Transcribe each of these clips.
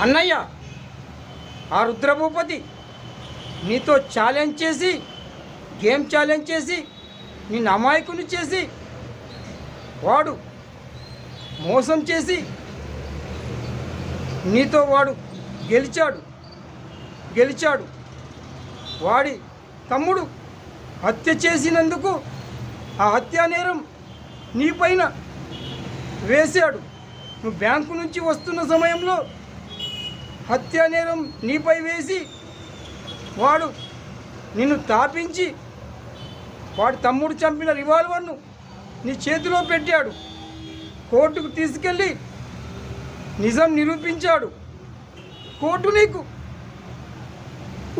అన్నయ్య ఆ రుద్రభూపతి నీతో ఛాలెంజ్ చేసి గేమ్ ఛాలెంజ్ చేసి నిన్ను అమాయకుని చేసి వాడు మోసం చేసి నీతో వాడు గెలిచాడు గెలిచాడు. వాడి తమ్ముడు హత్య చేసినందుకు ఆ హత్యా నేరం నీపైన వేశాడు. నువ్వు బ్యాంకు నుంచి వస్తున్న సమయంలో హత్యా నేరం నీపై వేసి వాడు నిన్ను తాపించి వాడు తమ్ముడు చంపిన రివాల్వర్ను నీ చేతిలో పెట్టాడు. కోర్టుకు తీసుకెళ్ళి నిజం నిరూపించాడు. కోర్టు నీకు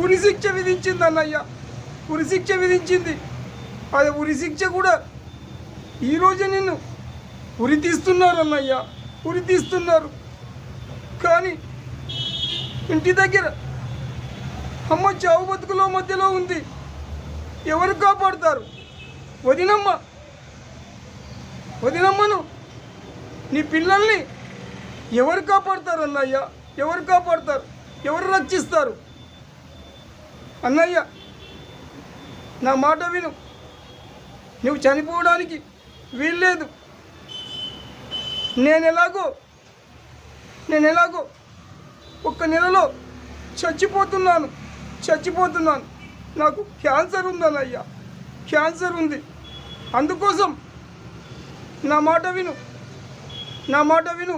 ఉరిశిక్ష విధించింది అన్నయ్య ఉరిశిక్ష విధించింది. అది ఉరిశిక్ష కూడా ఈరోజు నిన్ను ఉరి తీస్తున్నారు అన్నయ్య ఉరి తీస్తున్నారు కానీ ఇంటి దగ్గర. అమ్మ చావు బతుకులో మధ్యలో ఉంది. ఎవరు కాపాడుతారు? వదినమ్మ. వదినమ్మను నీ పిల్లల్ని ఎవరు కాపాడుతారు అన్నయ్య? ఎవరు కాపాడుతారు? ఎవరు రక్షిస్తారు? అన్నయ్య నా మాట విను. నువ్వు చనిపోవడానికి వీల్లేదు. నేను ఎలాగో నేను ఎలాగో ఒక్క నెలలో చచ్చిపోతున్నాను చచ్చిపోతున్నాను. నాకు క్యాన్సర్ ఉందన్నయ్యా క్యాన్సర్ ఉంది. అందుకోసం నా మాట విను నా మాట విను.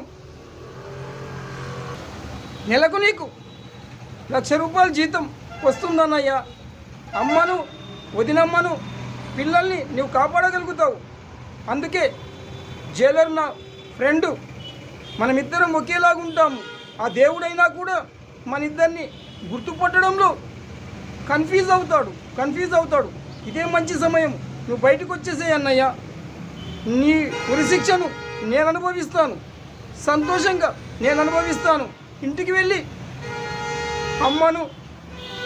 నెలకు నీకు లక్ష రూపాయల జీతం వస్తుందన్నయ్యా. అమ్మను వదినమ్మను పిల్లల్ని నువ్వు కాపాడగలుగుతావు. అందుకే జైలర్ నా ఫ్రెండు మనమిద్దరం ఒకేలాగా ఉంటాము ఆ దేవుడైనా కూడా మన ఇద్దరిని గుర్తుపట్టడంలో కన్ఫ్యూజ్ అవుతాడు కన్ఫ్యూజ్ అవుతాడు. ఇదే మంచి సమయం. నువ్వు బయటకు వచ్చేసే అన్నయ్య. నీ ఉరిశిక్షను నేను అనుభవిస్తాను. సంతోషంగా నేను అనుభవిస్తాను. ఇంటికి వెళ్ళి అమ్మను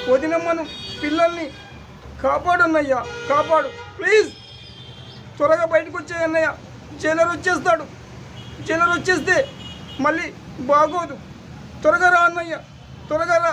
వదినమ్మను పిల్లల్ని కాపాడున్నయ్యా కాపాడు. ప్లీజ్. త్వరగా బయటకు వచ్చేయ్ అన్నయ్య. జైలర్ వచ్చేస్తాడు. జైలర్ వచ్చేస్తే మళ్ళీ బాగోదు. త్వరగా రా అన్నయ్య. త్వరగా రా.